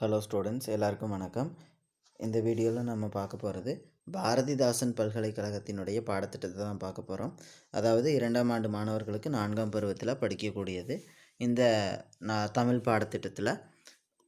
Hello students எல்லாருக்கும் வணக்கம். இந்த வீடியோவில் நம்ம பார்க்க போகிறது பாரதிதாசன் பல்கலைக்கழகத்தினுடைய பாடத்திட்டத்தை தான் பார்க்க போகிறோம் அதாவது இரண்டாம் ஆண்டு மாணவர்களுக்கு நான்காம் பருவத்தில் படிக்கக்கூடியது. இந்த நான் தமிழ் பாடத்திட்டத்தில்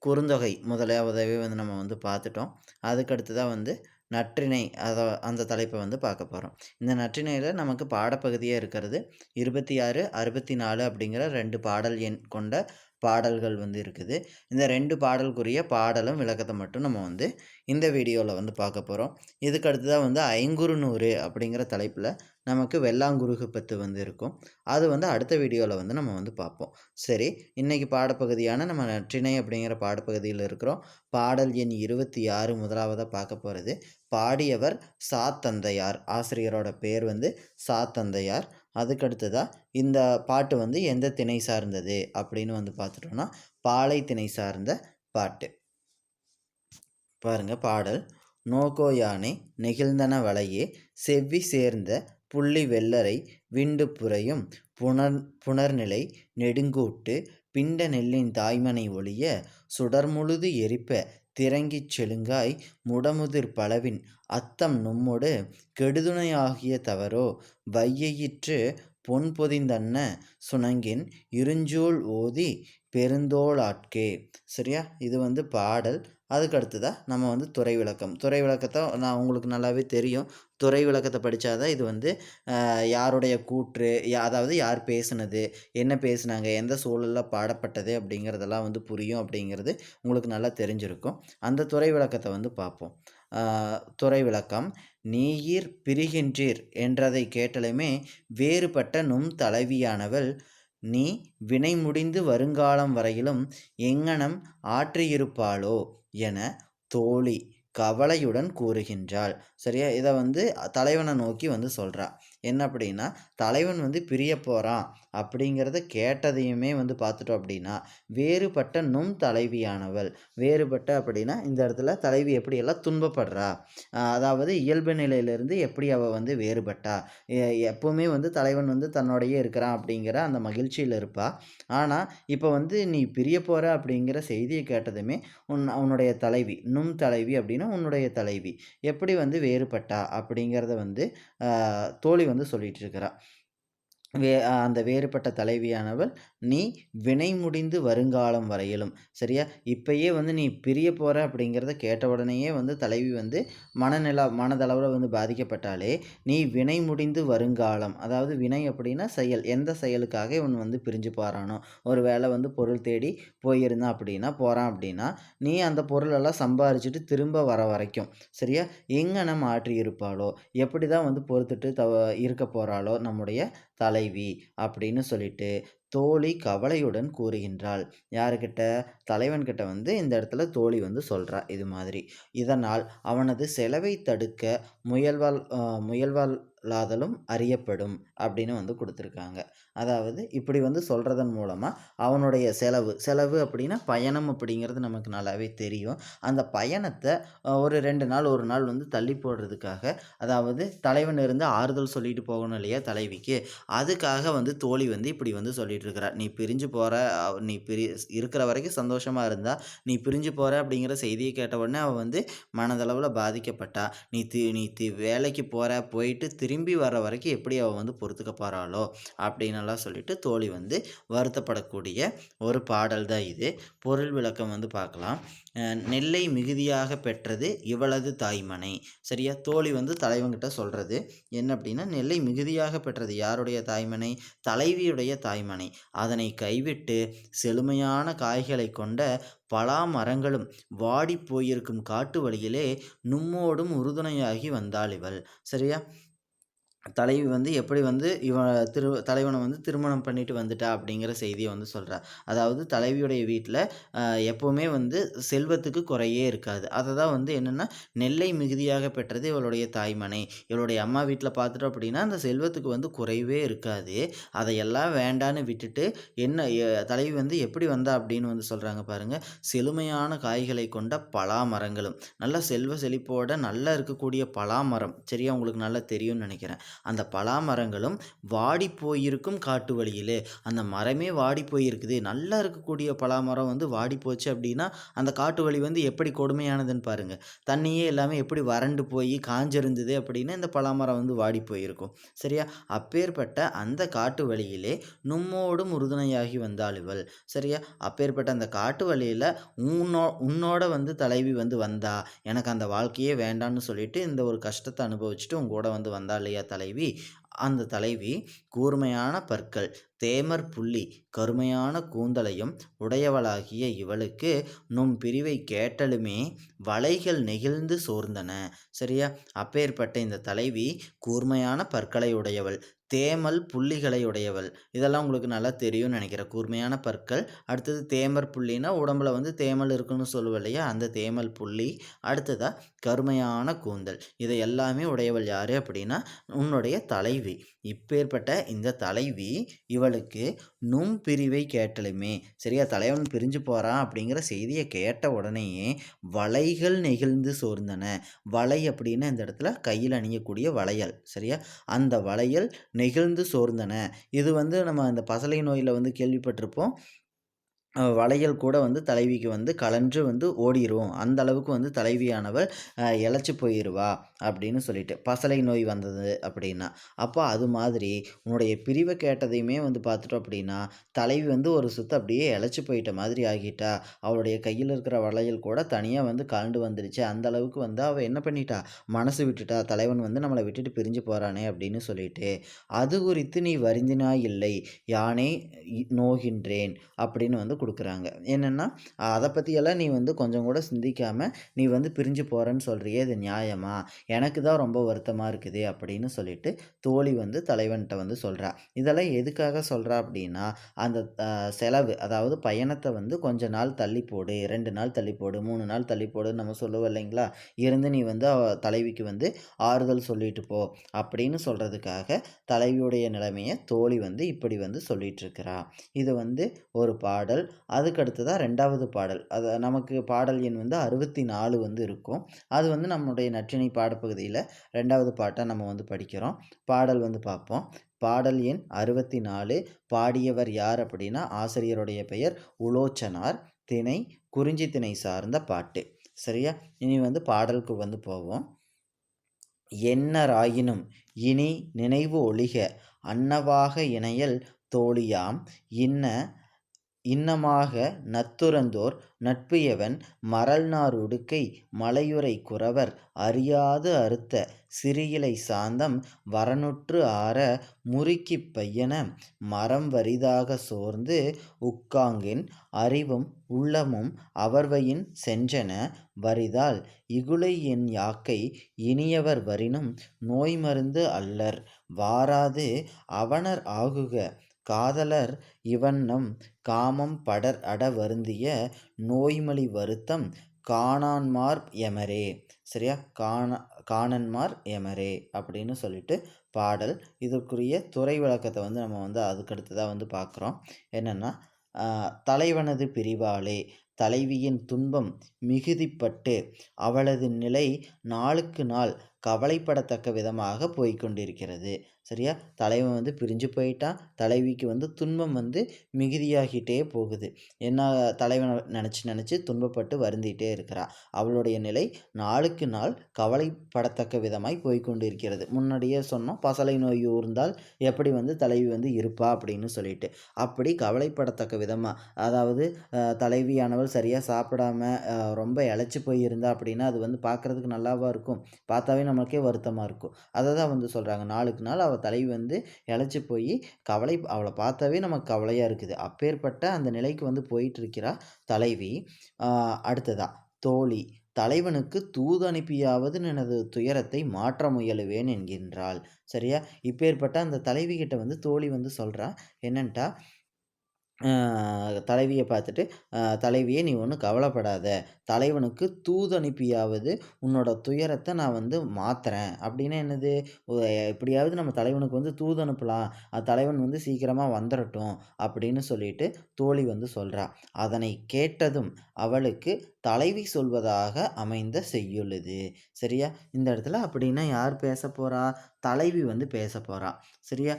குறுந்தொகை முதலாவதாகவே வந்து நம்ம வந்து பார்த்துட்டோம். அதுக்கடுத்து தான் வந்து நற்றிணை அதை அந்த தலைப்பை வந்து பார்க்க போகிறோம் இந்த நற்றிணையில் நமக்கு பாடப்பகுதியாக இருக்கிறது இருபத்தி ஆறு அறுபத்தி நாலு அப்படிங்கிற ரெண்டு பாடல் எண் கொண்ட பாடல்கள் வந்து இருக்குது. இந்த ரெண்டு பாடலுக்குரிய பாடலும் விளக்கத்தை மட்டும் நம்ம வந்து இந்த வீடியோவில் வந்து பார்க்க போகிறோம் இதுக்கு தான் வந்து ஐங்குறுநூறு அப்படிங்கிற தலைப்பில் நமக்கு வெள்ளாங்குருகு பத்து வந்து இருக்கும். அது வந்து அடுத்த வீடியோவில் வந்து நம்ம வந்து பார்ப்போம். சரி இன்றைக்கி பாடப்பகுதியான நம்ம நற்றிணை அப்படிங்கிற பாடப்பகுதியில் இருக்கிறோம். பாடல் எண் இருபத்தி ஆறு முதலாவதாக பார்க்க போகிறது பாடியவர் சாத்தந்தையார். ஆசிரியரோட பேர் வந்து சாத்தந்தையார். தந்தையார் அதுக்கடுத்ததாக இந்த பாட்டு வந்து எந்த திணை சார்ந்தது அப்படின்னு வந்து பார்த்துட்டோம்னா பாலை திணை சார்ந்த பாட்டு. பாருங்கள் பாடல். நோக்கோ யானை நெகிழ்ந்தன வலையே செவ்வி சேர்ந்த புள்ளி வெள்ளரை விண்டு புறையும் புனர் புனர்நிலை நெடுங்கூட்டு பிண்ட நெல்லின் தாய்மனை ஒளிய சுடர்முழுது எரிப்ப திறங்கிச் செழுங்காய் முடமுதிர் பலவின் அத்தம் நும்மொடு கெடுதுணையாகிய தவறோ? வையையிற்று பொன் பொதிந்தன்ன சுணங்கின் இருஞ்சூல் ஓதி பெருந்தோளாட்கே. சரியா? இது வந்து பாடல். அதுக்கு அடுத்ததாக நம்ம வந்து துறை விளக்கம் துறை விளக்கத்தை நான் உங்களுக்கு நல்லாவே தெரியும். துறை விளக்கத்தை படித்தா தான் இது வந்து யாருடைய கூற்று அதாவது யார் பேசுனது என்ன பேசுனாங்க எந்த சூழலில் பாடப்பட்டது அப்படிங்கிறதெல்லாம் வந்து புரியும் அப்படிங்கிறது உங்களுக்கு நல்லா தெரிஞ்சிருக்கும். அந்த துறை விளக்கத்தை வந்து பார்ப்போம். துறை விளக்கம் நீயிர் பிரிகின்றீர் என்றதை கேட்டலுமே வேறுபட்ட நும் தலைவியானவள் நீ வினை முடிந்து வருங்காலம் வரையிலும் எங்கனம் ஆற்றியிருப்பாளோ? என தோழி கவலையுடன் கூறுகின்றாள். சரியா? இதை வந்து தலைவனை நோக்கி வந்து சொல்கிறா என்ன அப்படின்னா தலைவன் வந்து பிரிய போகிறான் அப்படிங்கிறத கேட்டதையுமே வந்து பார்த்துட்டோம் அப்படின்னா வேறுபட்ட நும் தலைவியானவள். வேறுபட்ட அப்படின்னா இந்த இடத்துல தலைவி எப்படியெல்லாம் துன்பப்படுறா? அதாவது இயல்பு நிலையிலிருந்து எப்படி அவள் வந்து வேறுபட்டா? எப்போவுமே வந்து தலைவன் வந்து தன்னோடையே இருக்கிறான் அப்படிங்கிற அந்த மகிழ்ச்சியில் இருப்பாள் ஆனால் இப்போ வந்து நீ பிரிய போகிற அப்படிங்கிற செய்தியை கேட்டதுமே உன் உன்னுடைய தலைவி நும் தலைவி அப்படின்னா உன்னுடைய தலைவி எப்படி வந்து வேறுபட்டா அப்படிங்கிறத வந்து தோழி வந்து சொல்லிகிட்டு இருக்கிறா வே அந்த வேறுபட்ட தலைவியானவள் நீ வினை முடிந்து வருங்காலம் வரையிலும். சரியா? இப்பயே வந்து நீ பிரிய போகிற அப்படிங்கிறத கேட்ட உடனேயே வந்து தலைவி வந்து மனநில மனதளவில் வந்து பாதிக்கப்பட்டாலே நீ வினை முடிந்து வருங்காலம் அதாவது வினை அப்படின்னா செயல். எந்த செயலுக்காக இவன் வந்து பிரிஞ்சு போகிறானோ ஒரு வேளை வந்து பொருள் தேடி போயிருந்தான் அப்படின்னா போகிறான் அப்படின்னா நீ அந்த பொருளெல்லாம் சம்பாரிச்சுட்டு திரும்ப வர வரைக்கும். சரியா? எங்கே மாற்றி இருப்பாளோ எப்படி தான் வந்து பொறுத்துட்டு தவ இருக்க போகிறாளோ நம்முடைய தலைவி அப்படின்னு சொல்லிட்டு தோழி கவலையுடன் கூறுகின்றாள். யாருக்கிட்ட தலைவன்கிட்ட வந்து இந்த இடத்துல தோழி வந்து சொல்கிறா இது மாதிரி. இதனால் அவனது செலவை தடுக்க முயல்வால் சொல்லாதலும் அறியப்படும் அப்படின்னு வந்து கொடுத்துருக்காங்க. அதாவது இப்படி வந்து சொல்கிறதன் மூலமாக அவனுடைய செலவு செலவு அப்படின்னா பயணம் அப்படிங்கிறது நமக்கு நல்லாவே தெரியும். அந்த பயணத்தை ஒரு ரெண்டு நாள் ஒரு நாள் வந்து தள்ளி போடுறதுக்காக அதாவது தலைவன் இருந்து ஆறுதல் சொல்லிட்டு போகணும் இல்லையா தலைவிக்கு அதுக்காக வந்து தோழி வந்து இப்படி வந்து சொல்லிட்டு இருக்கிறார் நீ பிரிஞ்சு போகிற நீ பிரி இருக்கிற வரைக்கும் சந்தோஷமாக இருந்தால் நீ பிரிஞ்சு போகிற அப்படிங்கிற செய்தியை கேட்ட உடனே அவள் வந்து மனதளவில் பாதிக்கப்பட்டா. நீ தி நீ தி வேலைக்கு போகிற போயிட்டு திரும்பி வர வரைக்கும் எப்படி அவள் வந்து பொறுத்துக்க போகிறாளோ அப்படின்னுலாம் சொல்லிட்டு தோழி வந்து வருத்தப்படக்கூடிய ஒரு பாடல் தான் இது. பொருள் விளக்கம் வந்து பார்க்கலாம். நெல்லை மிகுதியாக பெற்றது இவளது தாய்மனை. சரியா? தோழி வந்து தலைவங்கிட்ட சொல்கிறது என்ன அப்படின்னா நெல்லை மிகுதியாக பெற்றது யாருடைய தாய்மனை? தலைவியுடைய தாய்மனை. அதனை கைவிட்டு செழுமையான காய்களை கொண்ட பலா மரங்களும் வாடி போயிருக்கும் காட்டு வழியிலே நும்மோடும் உறுதுணையாகி வந்தாள் இவள். சரியா? தலைவி வந்து எப்படி வந்து இவன் திரு தலைவனை வந்து திருமணம் பண்ணிட்டு வந்துட்டா அப்படிங்கிற செய்தியை வந்து சொல்கிறா அதாவது தலைவியுடைய வீட்டில் எப்போவுமே வந்து செல்வத்துக்கு குறையே இருக்காது. அதை தான் வந்து என்னென்னா நெல்லை மிகுதியாக பெற்றது இவளுடைய தாய்மனை. இவளுடைய அம்மா வீட்டில் பார்த்துட்டோம் அப்படின்னா அந்த செல்வத்துக்கு வந்து குறைவே இருக்காது. அதையெல்லாம் வேண்டான்னு விட்டுட்டு என்ன தலைவி வந்து எப்படி வந்தா அப்படின்னு வந்து சொல்கிறாங்க பாருங்கள் செழுமையான காய்களை கொண்ட பலா மரங்களும் நல்ல செல்வ செழிப்போட நல்லா இருக்கக்கூடிய பலா மரம் சரியா உங்களுக்கு நல்லா தெரியும்னு நினைக்கிறேன். அந்த பலாமரங்களும் வாடி போயிருக்கும் காட்டு வழியிலே. அந்த மரமே வாடி போயிருக்குது நல்லா இருக்கக்கூடிய பலாமரம் வந்து வாடி போச்சு அப்படின்னா அந்த காட்டு வழி வந்து எப்படி கொடுமையானதுன்னு பாருங்கள் தண்ணியே எல்லாமே எப்படி வறண்டு போய் காஞ்சிருந்தது அப்படின்னா இந்த பலாமரம் வந்து வாடி போயிருக்கும் சரியா? அப்பேற்பட்ட அந்த காட்டு வழியிலே நும்மோடும் உறுதுணையாகி வந்தாள் இவள். சரியா? அப்பேற்பட்ட அந்த காட்டு வழியில் உன்னோ உன்னோட வந்து தலைவி வந்து வந்தா எனக்கு அந்த வாழ்க்கையே வேண்டான்னு சொல்லிட்டு இந்த ஒரு கஷ்டத்தை அனுபவிச்சுட்டு உங்க கூட வந்து வந்தா இல்லையா தலைவி அந்த தலைவி கூர்மையான பற்கள் தேமர் புள்ளி கருமையான கூந்தலையும் உடையவளாகிய இவளுக்கு நும் பிரிவை கேட்டலுமே வலைகள் நெகிழ்ந்து சோர்ந்தன. சரியா? அப்பேற்பட்ட இந்த தலைவி கூர்மையான பற்களை உடையவள். தேமல் புள்ளிகளை உடையவள் இதெல்லாம் உங்களுக்கு நல்லா தெரியும்னு நினைக்கிறேன். கூர்மையான பற்கள். அடுத்தது தேமர் புள்ளினா உடம்புல வந்து தேமல் இருக்குன்னு சொல்லுவோம் இல்லையா? அந்த தேமல் புள்ளி. அடுத்ததாக கருமையான கூந்தல். இதை எல்லாமே உடையவள் யார் அப்படின்னா உன்னுடைய தலைவி. இப்பேற்பட்ட இந்த தலைவி இவளுக்கு நும் பிரிவை கேட்டலுமே. சரியா? தலைவன் பிரிஞ்சு போகிறான் அப்படிங்கிற செய்தியை கேட்ட உடனேயே வலைகள் நெகிழ்ந்து சோர்ந்தன. வலை அப்படின்னா இந்த இடத்துல கையில் அணியக்கூடிய வளையல். சரியா? அந்த வளையல் நெகிழ்ந்து சோர்ந்தன. இது வந்து நம்ம அந்த பசலை நோயில் வந்து கேள்விப்பட்டிருப்போம். வளையல் கூட வந்து தலைவிக்கு வந்து கலன்று வந்து ஓடிரும். அந்த அளவுக்கு வந்து தலைவியானவள் இழைச்சி போயிடுவா அப்படின்னு சொல்லிட்டு பசலை நோய் வந்தது அப்படின்னா அப்போ அது மாதிரி உன்னுடைய பிரிவை கேட்டதையுமே வந்து பார்த்துட்டோம் அப்படின்னா தலைவி வந்து ஒரு சுத்த அப்படியே இழைச்சி போயிட்ட மாதிரி ஆகிட்டா அவளுடைய கையில் இருக்கிற வளையல் கூட தனியாக வந்து கலண்டு வந்துடுச்சு அந்த அளவுக்கு வந்து அவள் என்ன பண்ணிட்டா? மனசு விட்டுட்டா. தலைவன் வந்து நம்மளை விட்டுட்டு பிரிஞ்சு போகிறானே அப்படின்னு சொல்லிட்டு அது குறித்து நீ வருந்தினா இல்லை யானே நோகின்றேன் அப்படின்னு வந்து கொடுக்குறாங்க. என்னென்னா அதை பற்றியெல்லாம் நீ வந்து கொஞ்சம் கூட சிந்திக்காமல் நீ வந்து பிரிஞ்சு போகிறேன்னு சொல்கிறியே இது நியாயமா? எனக்கு தான் ரொம்ப வருத்தமாக இருக்குது அப்படின்னு சொல்லிட்டு தோழி வந்து தலைவன்கிட்ட வந்து சொல்கிறா இதெல்லாம் எதுக்காக சொல்கிறா அப்படின்னா அந்த செலவு அதாவது பயணத்தை வந்து கொஞ்ச நாள் தள்ளி போடு ரெண்டு நாள் தள்ளி போடு மூணு நாள் தள்ளி போடுன்னு நம்ம சொல்லுவோம் இல்லைங்களா? இருந்து நீ வந்து தலைவிக்கு வந்து ஆறுதல் சொல்லிட்டு போ அப்படின்னு சொல்கிறதுக்காக தலைவியுடைய நிலைமையை தோழி வந்து இப்படி வந்து சொல்லிட்டு இருக்கிறா இது வந்து ஒரு பாடல். அதுக்கு தான் ரெண்டாவது பாடல். அது நமக்கு பாடல் எண் வந்து அறுபத்தி நாலு வந்து இருக்கும். அது வந்து நம்முடைய நற்றினை பாடப்பகுதியில் ரெண்டாவது பாட்டாக நம்ம வந்து படிக்கிறோம். பாடல் வந்து பார்ப்போம். பாடல் எண் அறுபத்தி நாலு பாடியவர் யார் அப்படின்னா ஆசிரியருடைய பெயர் உலோச்சனார். திணை குறிஞ்சி திணை சார்ந்த பாட்டு. சரியா? இனி வந்து பாடலுக்கு வந்து போவோம். என்னராயினும் இனி நினைவு ஒழிக. அன்னவாக இணையல் தோழியாம். இன்ன இன்னமாக நத்துறந்தோர் நட்புயவன் மரல்நார் உடுக்கை மலையுறை குறவர் அறியாது அறுத்த சிறியிலை சாந்தம் வரனுற்று ஆற முறுக்கிப் பையன மரம் வரிதாக சோர்ந்து உக்காங்கின் அறிவும் உள்ளமும் அவர்வையின் சென்றன வரிதால் இகுலை என் யாக்கை இனியவர் வரினும் நோய் மருந்து அல்லர். வாராது அவனர் ஆகுக. காதலர் இவண்ணம் காமம் படர் அட வருந்திய நோய்மலி வருத்தம் காணான்மார் எமரே. சரியா? காண காணன்மார் எமரே அப்படின்னு சொல்லிட்டு பாடல். இதற்குரிய துறை விளக்கத்தை வந்து நம்ம வந்து அதுக்கடுத்து வந்து பார்க்குறோம் என்னென்னா தலைவனது பிரிவாலே தலைவியின் துன்பம் மிகுதிப்பட்டு அவளது நிலை நாளுக்கு நாள் கவலைப்படத்தக்க விதமாக போய்கொண்டிருக்கிறது சரியா? தலைவன் வந்து பிரிஞ்சு போயிட்டான். தலைவிக்கு வந்து துன்பம் வந்து மிகுதியாகிட்டே போகுது. என்ன தலைவனை நினச்சி நினச்சி துன்பப்பட்டு வருந்திட்டே இருக்கிறா. அவளுடைய நிலை நாளுக்கு நாள் கவலைப்படத்தக்க விதமாய் போய்கொண்டு இருக்கிறது முன்னாடியே சொன்னோம் பசலை நோய் ஊர்ந்தால் எப்படி வந்து தலைவி வந்து இருப்பா அப்படின்னு சொல்லிட்டு. அப்படி கவலைப்படத்தக்க விதமாக அதாவது தலைவியானவள் சரியாக சாப்பிடாம ரொம்ப இழைச்சி போய் இருந்தா அப்படின்னா அது வந்து பார்க்குறதுக்கு நல்லாவா இருக்கும். பார்த்தாவே நம்மளுக்கே வருத்தமாக இருக்கும். அதை தான் வந்து சொல்கிறாங்க நாளுக்கு நாள் அவள் தலைவி வந்து இழைச்சி போய் கவலை அவளை பார்த்தாவே நமக்கு கவலையாக இருக்குது. அப்பேற்பட்ட அந்த நிலைக்கு வந்து போயிட்டுருக்கிறா தலைவி. அடுத்ததா தோழி தலைவனுக்கு தூது அனுப்பியாவது எனது துயரத்தை மாற்ற முயலுவேன் என்கின்றாள். சரியா? இப்பேற்பட்ட அந்த தலைவி கிட்ட வந்து தோழி வந்து சொல்கிறா என்னன்ட்டா தலைவியை பார்த்துட்டு தலைவியே நீ ஒன்றும் கவலைப்படாத. தலைவனுக்கு தூது அனுப்பியாவது உன்னோட துயரத்தை நான் வந்து மாற்றுறேன் அப்படின்னா என்னது? எப்படியாவது நம்ம தலைவனுக்கு வந்து தூது அனுப்பலாம். தலைவன் வந்து சீக்கிரமாக வந்துடட்டும் அப்படின்னு சொல்லிட்டு தோழி வந்து சொல்கிறா அதனை கேட்டதும் அவளுக்கு தலைவி சொல்வதாக அமைந்த செய்யுள்ளது சரியா? இந்த இடத்துல அப்படின்னா யார் பேச போகிறா தலைவி வந்து பேச போகிறா சரியா?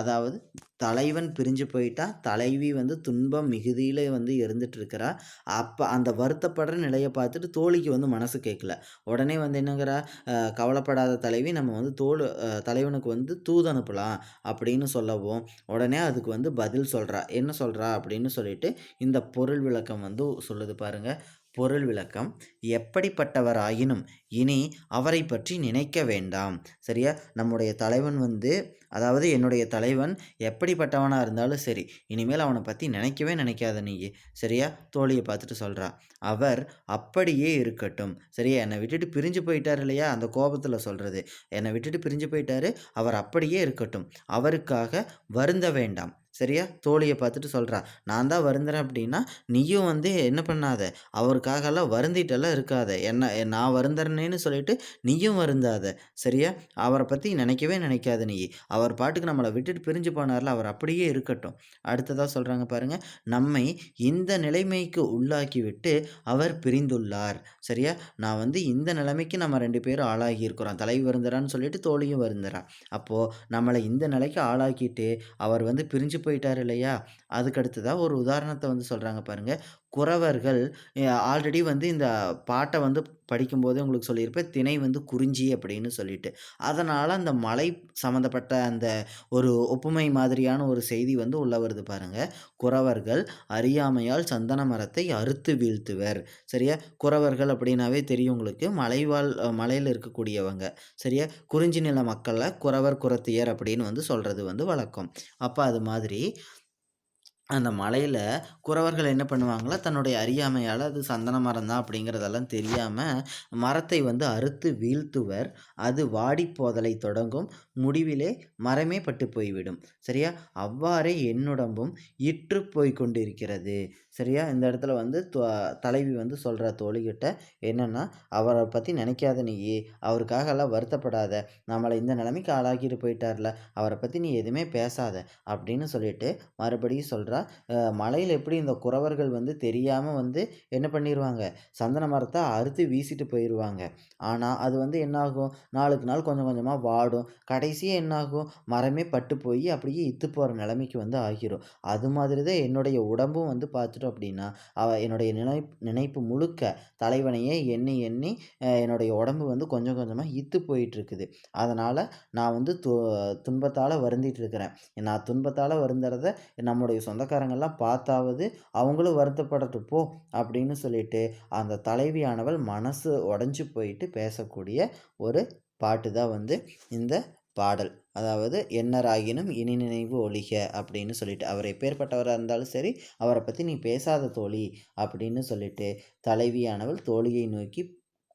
அதாவது தலைவன் பிரிஞ்சு போயிட்டா தலைவி வந்து துன்பம் மிகுதியில் வந்து இருந்துட்டு இருக்கிறா. அப்போ அந்த வருத்தப்படுற நிலையை பார்த்துட்டு தோழிக்கு வந்து மனசு கேட்கல. உடனே வந்து என்னங்கிறா? கவலைப்படாத தலைவி நம்ம வந்து தோல் தலைவனுக்கு வந்து தூது அனுப்பலாம் அப்படின்னு சொல்லவும் உடனே அதுக்கு வந்து பதில் சொல்கிறா என்ன சொல்கிறா அப்படின்னு சொல்லிட்டு இந்த பொருள் விளக்கம் வந்து சொல்லுது பாருங்கள் பொருள் விளக்கம் எப்படிப்பட்டவராயினும் இனி அவரை பற்றி நினைக்க வேண்டாம். சரியா? நம்முடைய தலைவன் வந்து அதாவது என்னுடைய தலைவன் எப்படிப்பட்டவனாக இருந்தாலும் சரி இனிமேல் அவனை பற்றி நினைக்கவே நினைக்காத நீ சரியா? தோழியை பார்த்துட்டு சொல்கிறா அவர் அப்படியே இருக்கட்டும். சரியா? என்னை விட்டுட்டு பிரிஞ்சு போயிட்டார் இல்லையா? அந்த கோபத்தில் சொல்கிறது என்னை விட்டுட்டு பிரிஞ்சு போயிட்டாரு. அவர் அப்படியே இருக்கட்டும். அவருக்காக வருந்த வேண்டாம். சரியா? தோழியை பார்த்துட்டு சொல்கிறா நான் தான் வருந்துறேன் அப்படின்னா நீயும் வந்து என்ன பண்ணாத? அவருக்காகலாம் வருந்திட்டெல்லாம் இருக்காத. என்ன நான் வருந்துறேன்னு சொல்லிட்டு நீயும் வருந்தாத. சரியா? அவரை பற்றி நினைக்கவே நினைக்காத நீ. அவர் பாட்டுக்கு நம்மளை விட்டுட்டு பிரிஞ்சு போனார்ல அவர் அப்படியே இருக்கட்டும். அடுத்ததாக சொல்கிறாங்க பாருங்கள் நம்மை இந்த நிலைமைக்கு உள்ளாக்கி விட்டு அவர் பிரிந்துள்ளார். சரியா? நான் வந்து இந்த நிலைமைக்கு நம்ம ரெண்டு பேரும் ஆளாகி இருக்கிறோம். தலைவி வருந்துறான்னு சொல்லிட்டு தோழியும் வருந்துறான். அப்போது நம்மளை இந்த நிலைக்கு ஆளாக்கிட்டு அவர் வந்து பிரிஞ்சு போயிட்டார் இல்லையா? அதுக்கு அடுத்ததாக ஒரு உதாரணத்தை வந்து சொல்கிறாங்க பாருங்கள் குறவர்கள் ஆல்ரெடி வந்து இந்த பாட்டை வந்து படிக்கும்போதே உங்களுக்கு சொல்லியிருப்பேன் திணை வந்து குறிஞ்சி அப்படின்னு சொல்லிட்டு. அதனால் அந்த மலை சம்மந்தப்பட்ட அந்த ஒரு ஒப்புமை மாதிரியான ஒரு செய்தி வந்து உள்ள வருது பாருங்கள் குறவர்கள் அறியாமையால் சந்தன மரத்தை அறுத்து வீழ்த்துவர். சரியா? குறவர்கள் அப்படின்னாவே தெரியும் உங்களுக்கு. மலைவாழ் மலையில் இருக்கக்கூடியவங்க. சரியா? குறிஞ்சி நில மக்களை குறவர் குரத்தியர் அப்படின்னு வந்து சொல்கிறது வந்து வழக்கம். அப்போ அது மாதிரி அந்த மலையில் குறவர்கள் என்ன பண்ணுவாங்களா? தன்னுடைய அறியாமையால் அது சந்தன மரம் தான் அப்படிங்கிறதெல்லாம் தெரியாமல் மரத்தை வந்து அறுத்து வீழ்த்துவர். அது வாடி போதலை தொடங்கும். முடிவிலே மரமே பட்டு போய்விடும். சரியா? அவ்வாறே என்னுடம்பும் இற்று போய் கொண்டிருக்கிறது. சரியா? இந்த இடத்துல வந்து தலைவி வந்து சொல்கிற தோழிகிட்ட என்னென்னா அவரை பற்றி நினைக்காத நீ அவருக்காகலாம் வருத்தப்படாத. நம்மளை இந்த நிலைமைக்கு ஆளாக்கிட்டு போயிட்டார்ல. அவரை பற்றி நீ எதுவுமே பேசாத. அப்படின்னு சொல்லிட்டு மறுபடியும் சொல்கிறா மலையில் எப்படி இந்த குறவர்கள் வந்து தெரியாமல் வந்து என்ன பண்ணிடுவாங்க சந்தன மரத்தை அறுத்து வீசிட்டு போயிடுவாங்க ஆனால் அது வந்து என்னாகும்? நாளுக்கு நாள் கொஞ்சம் கொஞ்சமாக வாடும். கடைசியாக என்னாகும்? மரமே பட்டு போய் அப்படியே இத்து போகிற நிலைமைக்கு வந்து ஆகிரும். அது மாதிரி தான் என்னுடைய உடம்பும் வந்து பார்த்துட்டோம் அப்படின்னா அவ என்னுடைய நினை நினைப்பு முழுக்க தலைவனையே எண்ணி எண்ணி என்னுடைய உடம்பு வந்து கொஞ்சம் கொஞ்சமாக இத்து போயிட்டுருக்குது. அதனால் நான் வந்து து துன்பத்தால் வருந்திட்டு இருக்கிறேன் நான் துன்பத்தால் வருந்துறத நம்முடைய சொந்தக்காரங்கள்லாம் பார்த்தாவது அவங்களும் வருத்தப்படட்டு போ அப்படின்னு சொல்லிட்டு அந்த தலைவியானவள் மனசு உடஞ்சி போயிட்டு பேசக்கூடிய ஒரு பாட்டு தான் வந்து இந்த பாடல். அதாவது என்னராகினும் இனி நினைவு ஒழிக அப்படின்னு சொல்லிட்டு அவர் எப்பேற்பட்டவராக இருந்தாலும் சரி அவரை பற்றி நீ பேசாத தோழி அப்படின்னு சொல்லிட்டு தலைவியானவள் தோழியை நோக்கி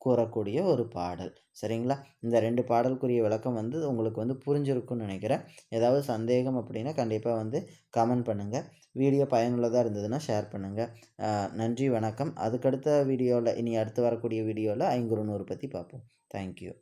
கூறக்கூடிய ஒரு பாடல். சரிங்களா? இந்த ரெண்டு பாடலுக்குரிய விளக்கம் வந்து உங்களுக்கு வந்து புரிஞ்சிருக்குன்னு நினைக்கிறேன். ஏதாவது சந்தேகம் அப்படின்னா கண்டிப்பாக வந்து கமெண்ட் பண்ணுங்கள் வீடியோ பயனுள்ளதாக இருந்ததுன்னா ஷேர் பண்ணுங்கள் நன்றி வணக்கம். அதுக்கடுத்த வீடியோவில் இனி அடுத்து வரக்கூடிய வீடியோவில் ஐங்குறுநூறு பற்றி பார்ப்போம். தேங்க்யூ